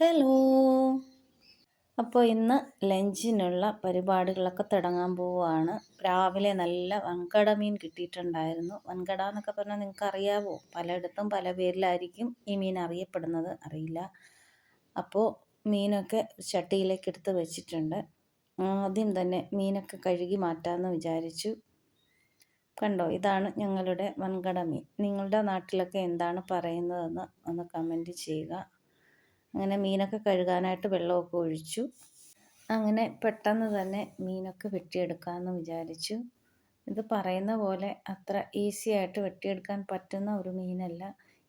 Hello. അപ്പോൾ ഇന്ന് ലഞ്ചിനുള്ള പരിപാടികളൊക്കെ തുടങ്ങാൻ പോവുകയാണ്. രാവിലെ നല്ല വൻകട മീൻ കിട്ടിയിട്ടുണ്ടായിരുന്നു. വൻകട എന്നൊക്കെ പറഞ്ഞാൽ നിങ്ങൾക്ക് അറിയാവോ പലയിടത്തും പല പേരിലായിരിക്കും ഈ മീൻ അറിയപ്പെടുന്നത്. അറിയില്ല. അപ്പോൾ മീനൊക്കെ ചട്ടിയിലേക്ക് എടുത്ത് വെച്ചിട്ടുണ്ട്. ആദ്യം തന്നെ മീനൊക്കെ കഴുകി മാറ്റാമെന്ന് വിചാരിച്ചു. കണ്ടോ? ഇതാണ് ഞങ്ങളുടെ വൻകട മീൻ. നിങ്ങളുടെ നാട്ടിലൊക്കെ എന്താണ് പറയുന്നതെന്ന് ഒന്ന് കമന്റ് ചെയ്യുക. അങ്ങനെ മീനൊക്കെ കഴുകാനായിട്ട് വെള്ളമൊക്കെ ഒഴിച്ചു. അങ്ങനെ പെട്ടെന്ന് തന്നെ മീനൊക്കെ വെട്ടിയെടുക്കാമെന്ന് വിചാരിച്ചു. ഇത് പറയുന്ന പോലെ അത്ര ഈസി ആയിട്ട് വെട്ടിയെടുക്കാൻ പറ്റുന്ന ഒരു മീനല്ല.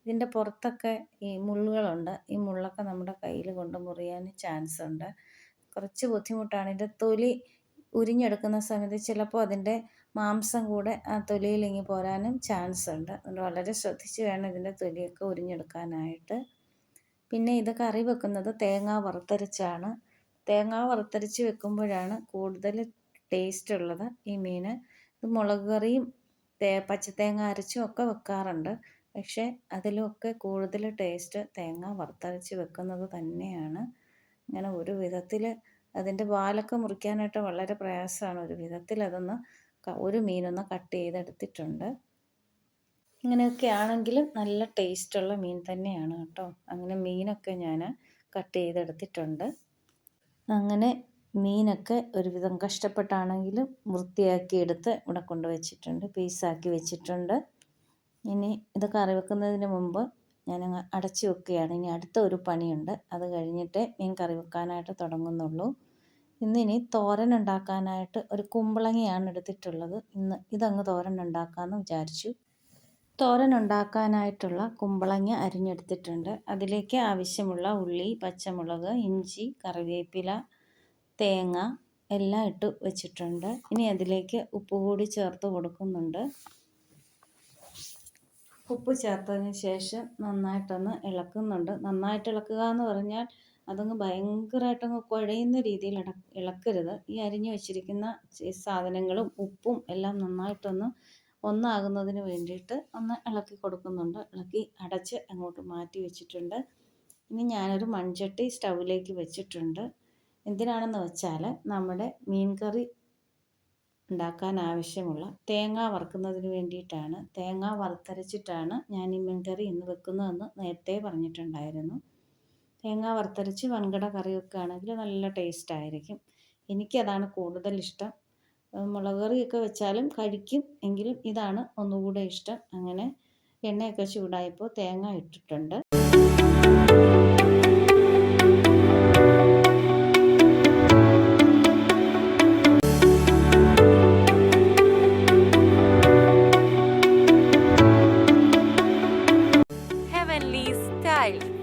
ഇതിന്റെ പുറത്തൊക്കെ ഈ മുള്ളുകളുണ്ട്. ഈ മുള്ളൊക്കെ നമ്മുടെ കയ്യിൽ കൊണ്ട് മുറിയാൻ ചാൻസ് ഉണ്ട്. കുറച്ച് ബുദ്ധിമുട്ടാണ്. ഇതിന്റെ തൊലി ഉരിഞ്ഞെടുക്കുന്ന സമയത്ത് ചിലപ്പോൾ അതിന്റെ മാംസം കൂടെ ആ തൊലിയിൽ ഇങ്ങി പോരാനും ചാൻസ് ഉണ്ട്. അതുകൊണ്ട് വളരെ ശ്രദ്ധിച്ച് വേണം ഇതിന്റെ തൊലിയൊക്കെ ഉരിഞ്ഞെടുക്കാനായിട്ട്. പിന്നെ ഇത് കറി വെക്കുന്നത് തേങ്ങ വറുത്തരച്ചാണ്. തേങ്ങ വറുത്തരച്ച് വെക്കുമ്പോഴാണ് കൂടുതൽ ടേസ്റ്റ് ഉള്ളത് ഈ മീൻ. ഇത് മുളക് കറിയും തേ പച്ചത്തേങ്ങ അരച്ചും ഒക്കെ വെക്കാറുണ്ട്. പക്ഷേ അതിലൊക്കെ കൂടുതൽ ടേസ്റ്റ് തേങ്ങ വറുത്തരച്ച് വെക്കുന്നത് തന്നെയാണ്. ഇങ്ങനെ ഒരു വിധത്തിൽ അതിന്റെ വാലൊക്കെ മുറിക്കാനായിട്ട് വളരെ പ്രയാസമാണ്. ഒരു വിധത്തിൽ അതൊന്ന് ഒരു മീനൊന്ന് കട്ട് ചെയ്തെടുത്തിട്ടുണ്ട്. ഇങ്ങനെയൊക്കെ ആണെങ്കിലും നല്ല ടേസ്റ്റുള്ള മീൻ തന്നെയാണ് കേട്ടോ. അങ്ങനെ മീനൊക്കെ ഞാൻ കട്ട് ചെയ്തെടുത്തിട്ടുണ്ട്. അങ്ങനെ മീനൊക്കെ ഒരുവിധം കഷ്ടപ്പെട്ടാണെങ്കിലും വൃത്തിയാക്കി എടുത്ത് ഇവിടെ കൊണ്ടുവച്ചിട്ടുണ്ട് പീസാക്കി വെച്ചിട്ടുണ്ട്. ഇനി ഇത് കറി വെക്കുന്നതിന് മുമ്പ് ഞാൻ അടച്ചു വെക്കുകയാണ്. ഇനി അടുത്ത ഒരു പണിയുണ്ട്. അത് കഴിഞ്ഞിട്ട് മീൻ കറി വെക്കാനായിട്ട് തുടങ്ങുന്നുള്ളൂ. ഇന്നിനി തോരൻ ഉണ്ടാക്കാനായിട്ട് ഒരു കുമ്പളങ്ങയാണ് എടുത്തിട്ടുള്ളത്. ഇന്ന് ഇതങ്ങ് തോരൻ ഉണ്ടാക്കാമെന്ന് വിചാരിച്ചു. തോരൻ ഉണ്ടാക്കാനായിട്ടുള്ള കുമ്പളങ്ങ അരിഞ്ഞെടുത്തിട്ടുണ്ട്. അതിലേക്ക് ആവശ്യമുള്ള ഉള്ളി പച്ചമുളക് ഇഞ്ചി കറിവേപ്പില തേങ്ങ എല്ലാം ഇട്ട് വെച്ചിട്ടുണ്ട്. ഇനി അതിലേക്ക് ഉപ്പ് കൂടി ചേർത്ത് കൊടുക്കുന്നുണ്ട്. ഉപ്പ് ചേർത്തതിന് ശേഷം നന്നായിട്ടൊന്ന് ഇളക്കുന്നുണ്ട്. നന്നായിട്ട് ഇളക്കുക എന്ന് പറഞ്ഞാൽ അതങ്ങ് ഭയങ്കരമായിട്ടങ്ങ് കുഴയുന്ന രീതിയിൽ ഇളക്കരുത്. ഈ അരിഞ്ഞു വെച്ചിരിക്കുന്ന സാധനങ്ങളും ഉപ്പും എല്ലാം നന്നായിട്ടൊന്ന് ഒന്നാകുന്നതിന് വേണ്ടിയിട്ട് ഒന്ന് ഇളക്കി കൊടുക്കുന്നുണ്ട്. ഇളക്കി അടച്ച് അങ്ങോട്ട് മാറ്റി വെച്ചിട്ടുണ്ട്. ഇനി ഞാനൊരു മൺചട്ടി സ്റ്റൗവിലേക്ക് വെച്ചിട്ടുണ്ട്. എന്തിനാണെന്ന് വെച്ചാൽ നമ്മുടെ മീൻ കറി ഉണ്ടാക്കാൻ ആവശ്യമുള്ള തേങ്ങ വറുക്കുന്നതിന് വേണ്ടിയിട്ടാണ്. തേങ്ങ വറുത്തരച്ചിട്ടാണ് ഞാൻ ഈ മീൻ കറി ഇന്ന് വെക്കുന്നതെന്ന് നേരത്തെ പറഞ്ഞിട്ടുണ്ടായിരുന്നു. തേങ്ങ വറുത്തരച്ച് വൻകിട കറി വെക്കുകയാണെങ്കിൽ നല്ല ടേസ്റ്റ് ആയിരിക്കും. എനിക്കതാണ് കൂടുതൽ ഇഷ്ടം. മുളക് കറിയൊക്കെ വെച്ചാലും കഴിക്കും. എങ്കിലും ഇതാണ് ഒന്നുകൂടെ ഇഷ്ടം. അങ്ങനെ എണ്ണയൊക്കെ ചൂടായപ്പോൾ തേങ്ങ ഇട്ടിട്ടുണ്ട്.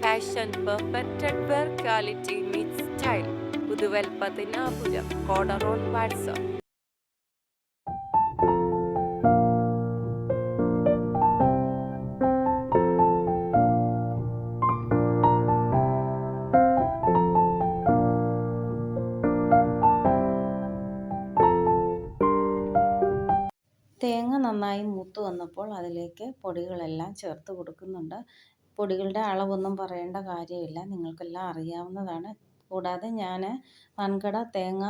Fashion perfected quality meat style പുതുവൽ on WhatsApp വന്നപ്പോൾ അതിലേക്ക് പൊടികളെല്ലാം ചേർത്ത് കൊടുക്കുന്നുണ്ട്. പൊടികളുടെ അളവൊന്നും പറയേണ്ട കാര്യമില്ല. നിങ്ങൾക്കെല്ലാം അറിയാവുന്നതാണ്. കൂടാതെ ഞാൻ വൻകട തേങ്ങ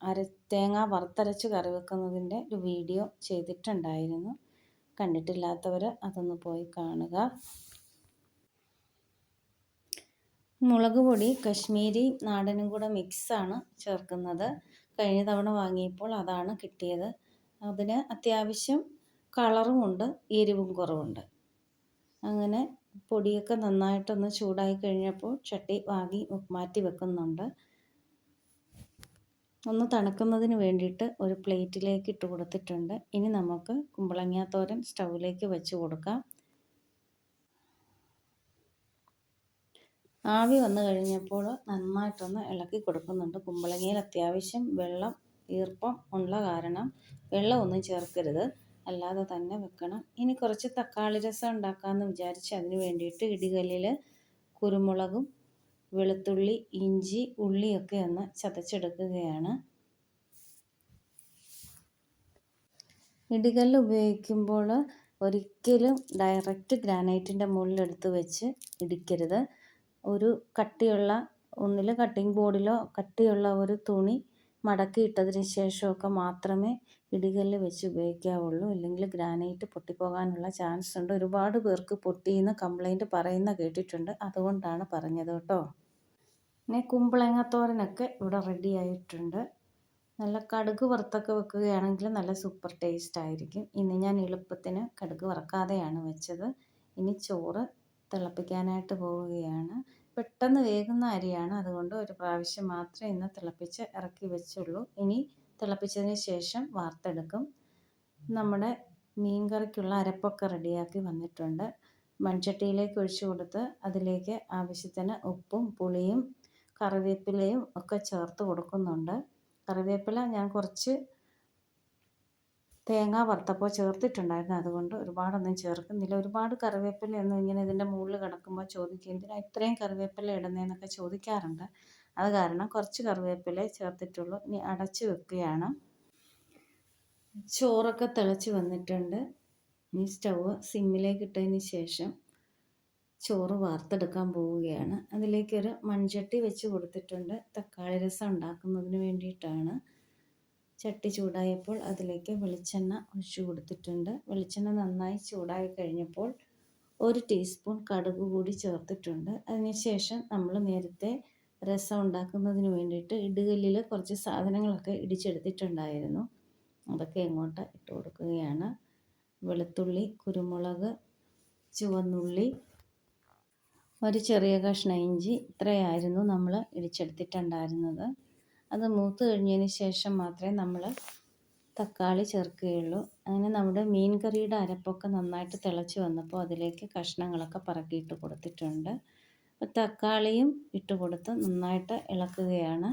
അര തേങ്ങ വറുത്തരച്ച് കറി വെക്കുന്നതിന്റെ ഒരു വീഡിയോ ചെയ്തിട്ടുണ്ടായിരുന്നു. കണ്ടിട്ടില്ലാത്തവർ അതൊന്ന് പോയി കാണുക. മുളക് പൊടി കശ്മീരി നാടനും കൂടെ മിക്സാണ് ചേർക്കുന്നത്. കഴിഞ്ഞ തവണ വാങ്ങിയപ്പോൾ അതാണ് കിട്ടിയത്. അതിന് അത്യാവശ്യം കളറുമുണ്ട് എരിവും കുറവുണ്ട്. അങ്ങനെ പൊടിയൊക്കെ നന്നായിട്ടൊന്ന് ചൂടായി കഴിഞ്ഞപ്പോൾ ചട്ടി വാങ്ങി മാറ്റി വെക്കുന്നുണ്ട്. ഒന്ന് തണുക്കുന്നതിന് വേണ്ടിയിട്ട് ഒരു പ്ലേറ്റിലേക്ക് ഇട്ട് കൊടുത്തിട്ടുണ്ട്. ഇനി നമുക്ക് കുമ്പളങ്ങ തോരൻ സ്റ്റൗവിലേക്ക് വെച്ച് കൊടുക്കാം. ആവി വന്നു കഴിഞ്ഞപ്പോൾ നന്നായിട്ടൊന്ന് ഇളക്കി കൊടുക്കുന്നുണ്ട്. കുമ്പളങ്ങയിൽ അത്യാവശ്യം വെള്ളം ഈർപ്പം ഉള്ള കാരണം വെള്ളമൊന്നും ചേർക്കരുത്. അല്ലാതെ തന്നെ വെക്കണം. ഇനി കുറച്ച് തക്കാളി രസം ഉണ്ടാക്കാമെന്ന് വിചാരിച്ച് അതിന് വേണ്ടിയിട്ട് ഇടികല്ലിൽ കുരുമുളകും വെളുത്തുള്ളി ഇഞ്ചി ഉള്ളിയൊക്കെ ഒന്ന് ചതച്ചെടുക്കുകയാണ്. ഇടികല്ല് ഉപയോഗിക്കുമ്പോൾ ഒരിക്കലും ഡയറക്റ്റ് ഗ്രാനൈറ്റിന്റെ മുകളിലെടുത്ത് വെച്ച് ഇടിക്കരുത്. ഒരു കട്ടിയുള്ള ഒന്നിൽ കട്ടിംഗ് ബോർഡിലോ കട്ടിയുള്ള ഒരു തുണി മടക്കി ഇട്ടതിന് ശേഷമൊക്കെ മാത്രമേ ഇടികല്ല് വെച്ച് ഉപയോഗിക്കാവുള്ളൂ. ഇല്ലെങ്കിൽ ഗ്രാനൈറ്റ് പൊട്ടിപ്പോകാനുള്ള ചാൻസ് ഉണ്ട്. ഒരുപാട് പേർക്ക് പൊട്ടിയെന്ന് കംപ്ലൈന്റ് പറയുന്ന കേട്ടിട്ടുണ്ട്. അതുകൊണ്ടാണ് പറഞ്ഞത് കേട്ടോ. പിന്നെ കുമ്പളങ്ങത്തോരനൊക്കെ ഇവിടെ റെഡി ആയിട്ടുണ്ട്. നല്ല കടുക് വറുത്തൊക്കെ വെക്കുകയാണെങ്കിൽ നല്ല സൂപ്പർ ടേസ്റ്റ് ആയിരിക്കും. ഇന്ന് ഞാൻ എളുപ്പത്തിന് കടുക് വറക്കാതെയാണ് വെച്ചത്. ഇനി ചോറ് തിളപ്പിക്കാനായിട്ട് പോവുകയാണ്. പെട്ടെന്ന് വേകുന്ന അരിയാണ്. അതുകൊണ്ട് ഒരു പ്രാവശ്യം മാത്രമേ ഇന്ന് തിളപ്പിച്ച് ഇറക്കി വെച്ചുള്ളൂ. ഇനി തിളപ്പിച്ചതിന് ശേഷം വാർത്തെടുക്കും നമ്മുടെ മീൻ കറിക്കുള്ള അരപ്പൊക്കെ റെഡിയാക്കി വന്നിട്ടുണ്ട്. മൺചട്ടിയിലേക്ക് ഒഴിച്ചു കൊടുത്ത് അതിലേക്ക് ആവശ്യത്തിന് ഉപ്പും പുളിയും കറിവേപ്പിലയും ഒക്കെ ചേർത്ത് കൊടുക്കുന്നുണ്ട്. കറിവേപ്പില ഞാൻ കുറച്ച് തേങ്ങ വറുത്തപ്പോൾ ചേർത്തിട്ടുണ്ടായിരുന്നു. അതുകൊണ്ട് ഒരുപാടൊന്നും ചേർക്കുന്നില്ല. ഒരുപാട് കറിവേപ്പിലയൊന്നും ഇങ്ങനെ ഇതിന്റെ മുകളിൽ കിടക്കുമ്പോൾ ചോദിക്കും എന്തിനാണ് ഇത്രയും കറിവേപ്പില ഇടുന്നതെന്നൊക്കെ ചോദിക്കാറുണ്ട്. അത് കാരണം കുറച്ച് കറിവേപ്പില ചേർത്തിട്ടുള്ളൂ. ഇനി അടച്ചു വെക്കുകയാണ്. ചോറൊക്കെ തിളച്ച് വന്നിട്ടുണ്ട്. ഇനി സ്റ്റവ് സിമ്മിലേക്ക് ഇട്ടതിന് ശേഷം ചോറ് വാർത്തെടുക്കാൻ പോവുകയാണ്. അതിലേക്കൊരു മൺചട്ടി വെച്ച് കൊടുത്തിട്ടുണ്ട്. തക്കാളി രസം ഉണ്ടാക്കുന്നതിന് വേണ്ടിയിട്ടാണ്. ചട്ടി ചൂടായപ്പോൾ അതിലേക്ക് വെളിച്ചെണ്ണ ഒഴിച്ചു കൊടുത്തിട്ടുണ്ട്. വെളിച്ചെണ്ണ നന്നായി ചൂടായി കഴിഞ്ഞപ്പോൾ ഒരു ടീസ്പൂൺ കടുക് കൂടി ചേർത്തിട്ടുണ്ട്. അതിനുശേഷം നമ്മൾ നേരത്തെ രസം ഉണ്ടാക്കുന്നതിന് വേണ്ടിയിട്ട് ഇടുകല്ലിൽ കുറച്ച് സാധനങ്ങളൊക്കെ ഇടിച്ചെടുത്തിട്ടുണ്ടായിരുന്നു. അതൊക്കെ ഇങ്ങോട്ട് ഇട്ട് കൊടുക്കുകയാണ്. വെളുത്തുള്ളി കുരുമുളക് ചുവന്നുള്ളി ഒരു ചെറിയ കഷ്ണ ഇഞ്ചി ഇത്രയായിരുന്നു നമ്മൾ ഇടിച്ചെടുത്തിട്ടുണ്ടായിരുന്നത്. അത് മൂത്ത് കഴിഞ്ഞതിന് ശേഷം മാത്രമേ നമ്മൾ തക്കാളി ചേർക്കുകയുള്ളൂ. അങ്ങനെ നമ്മുടെ മീൻ കറിയുടെ അരപ്പൊക്കെ നന്നായിട്ട് തിളച്ച് വന്നപ്പോൾ അതിലേക്ക് കഷ്ണങ്ങളൊക്കെ പറക്കിയിട്ട് കൊടുത്തിട്ടുണ്ട്. തക്കാളിയും ഇട്ട് കൊടുത്ത് നന്നായിട്ട് ഇളക്കുകയാണ്.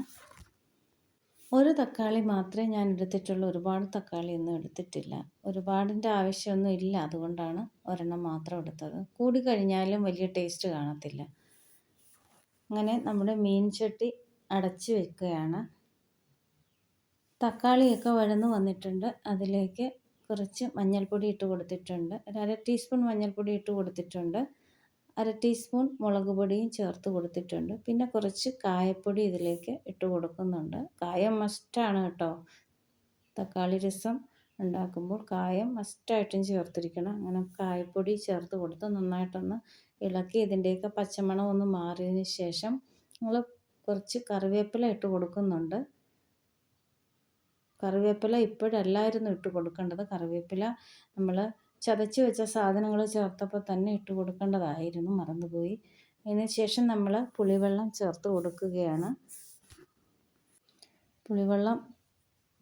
ഒരു തക്കാളി മാത്രമേ ഞാൻ എടുത്തിട്ടുള്ളൂ. ഒരുപാട് തക്കാളി ഒന്നും എടുത്തിട്ടില്ല. ഒരുപാടിന്റെ ആവശ്യമൊന്നും ഇല്ല. അതുകൊണ്ടാണ് ഒരെണ്ണം മാത്രം എടുത്തത്. കൂടി കഴിഞ്ഞാലും വലിയ ടേസ്റ്റ് കാണത്തില്ല. അങ്ങനെ നമ്മുടെ മീൻ ചട്ടി അടച്ച് വെക്കുകയാണ്. തക്കാളിയൊക്കെ വഴന്ന് വന്നിട്ടുണ്ട്. അതിലേക്ക് കുറച്ച് മഞ്ഞൾപ്പൊടി ഇട്ട് കൊടുത്തിട്ടുണ്ട്. ഒരു അര ടീസ്പൂൺ മഞ്ഞൾപ്പൊടി ഇട്ട് കൊടുത്തിട്ടുണ്ട്. അര ടീസ്പൂൺ മുളക് പൊടിയും ചേർത്ത് കൊടുത്തിട്ടുണ്ട്. പിന്നെ കുറച്ച് കായപ്പൊടി ഇതിലേക്ക് ഇട്ട് കൊടുക്കുന്നുണ്ട്. കായം മസ്റ്റാണ് കേട്ടോ. തക്കാളി രസം ഉണ്ടാക്കുമ്പോൾ കായം മസ്റ്റായിട്ടും ചേർത്തിരിക്കണം. അങ്ങനെ കായപ്പൊടി ചേർത്ത് കൊടുത്ത് നന്നായിട്ടൊന്ന് ഇളക്കി ഇതിന്റെയൊക്കെ പച്ചമണം ഒന്ന് മാറിയതിന് ശേഷം നമ്മൾ കുറച്ച് കറിവേപ്പില ഇട്ട് കൊടുക്കുന്നുണ്ട്. കറിവേപ്പില ഇപ്പോഴല്ലായിരുന്നു ഇട്ട് കൊടുക്കേണ്ടത്. കറിവേപ്പില നമ്മൾ ചതച്ച് വെച്ച സാധനങ്ങൾ ചേർത്തപ്പോൾ തന്നെ ഇട്ട് കൊടുക്കേണ്ടതായിരുന്നു. മറന്നുപോയി. അതിന് ശേഷം നമ്മൾ പുളിവെള്ളം ചേർത്ത് കൊടുക്കുകയാണ്. പുളിവെള്ളം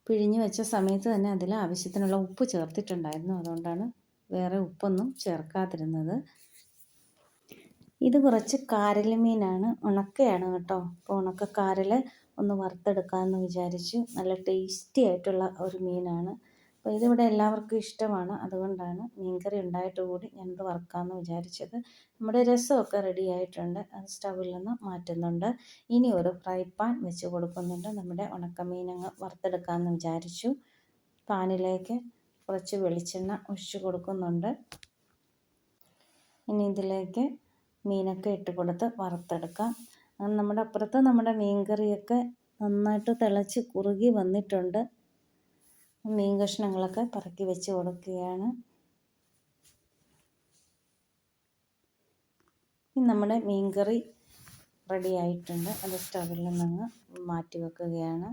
പിഴിഞ്ഞ് വെച്ച സമയത്ത് തന്നെ അതിൽ ആവശ്യത്തിനുള്ള ഉപ്പ് ചേർത്തിട്ടുണ്ടായിരുന്നു. അതുകൊണ്ടാണ് വേറെ ഉപ്പൊന്നും ചേർക്കാതിരുന്നത്. ഇത് കുറച്ച് കാരൽ മീനാണ്. ഉണക്കയാണ് കേട്ടോ. അപ്പോൾ ഉണക്ക കാരൽ ഒന്ന് വറുത്തെടുക്കാമെന്ന് വിചാരിച്ചു. നല്ല ടേസ്റ്റി ആയിട്ടുള്ള ഒരു മീനാണ്. അപ്പോൾ ഇതിവിടെ എല്ലാവർക്കും ഇഷ്ടമാണ്. അതുകൊണ്ടാണ് മീൻകറി ഉണ്ടായിട്ട് കൂടി ഞാനത് വറുക്കാമെന്ന് വിചാരിച്ചത്. നമ്മുടെ രസമൊക്കെ റെഡി ആയിട്ടുണ്ട്. അത് സ്റ്റവിൽ നിന്ന് മാറ്റുന്നുണ്ട്. ഇനി ഒരു ഫ്രൈ പാൻ വെച്ച് കൊടുക്കുന്നുണ്ട്. നമ്മുടെ ഉണക്കമീനങ്ങ് വറുത്തെടുക്കാമെന്ന് വിചാരിച്ചു. പാനിലേക്ക് കുറച്ച് വെളിച്ചെണ്ണ ഒഴിച്ച് കൊടുക്കുന്നുണ്ട്. ഇനി ഇതിലേക്ക് മീനൊക്കെ ഇട്ട് കൊടുത്ത് വറുത്തെടുക്കാം. നമ്മുടെ അപ്പുറത്ത് നമ്മുടെ മീൻകറിയൊക്കെ നന്നായിട്ട് തിളച്ച് കുറുകി വന്നിട്ടുണ്ട്. മീൻ കഷ്ണങ്ങളൊക്കെ പറക്കി വെച്ച് കൊടുക്കുകയാണ്. നമ്മുടെ മീൻകറി റെഡി ആയിട്ടുണ്ട്. അത് സ്റ്റവിൽ നിന്നങ്ങ് മാറ്റി വെക്കുകയാണ്.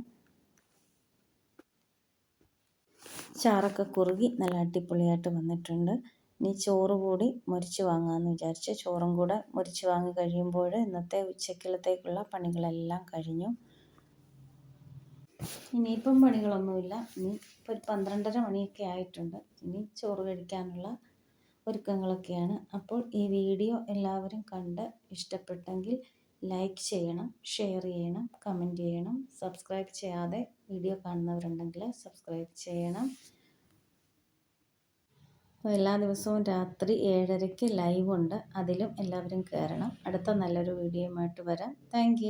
ചാറൊക്കെ കുറുകി നല്ല അടിപൊളിയായിട്ട് വന്നിട്ടുണ്ട്. ഇനി ചോറ് കൂടി മുരിച്ച് വാങ്ങാമെന്ന് വിചാരിച്ച്. ചോറും കൂടെ മുരിച്ച് വാങ്ങി കഴിയുമ്പോൾ ഇന്നത്തെ ഉച്ചക്കിലത്തേക്കുള്ള പണികളെല്ലാം കഴിഞ്ഞു. ഇനിയിപ്പം പണികളൊന്നുമില്ല. ഇനി ഇപ്പോൾ ഒരു പന്ത്രണ്ടര മണിയൊക്കെ ആയിട്ടുണ്ട്. ഇനി ചോറ് കഴിക്കാനുള്ള ഒരുക്കങ്ങളൊക്കെയാണ്. അപ്പോൾ ഈ വീഡിയോ എല്ലാവരും കണ്ട് ഇഷ്ടപ്പെട്ടെങ്കിൽ ലൈക്ക് ചെയ്യണം ഷെയർ ചെയ്യണം കമന്റ് ചെയ്യണം. സബ്സ്ക്രൈബ് ചെയ്യാതെ വീഡിയോ കാണുന്നവരുണ്ടെങ്കിൽ സബ്സ്ക്രൈബ് ചെയ്യണം. അപ്പോൾ എല്ലാ ദിവസവും രാത്രി ഏഴരയ്ക്ക് ലൈവ് ഉണ്ട് അതിലും എല്ലാവരും കയറണം. അടുത്ത നല്ലൊരു വീഡിയോയുമായിട്ട് വരാം. താങ്ക്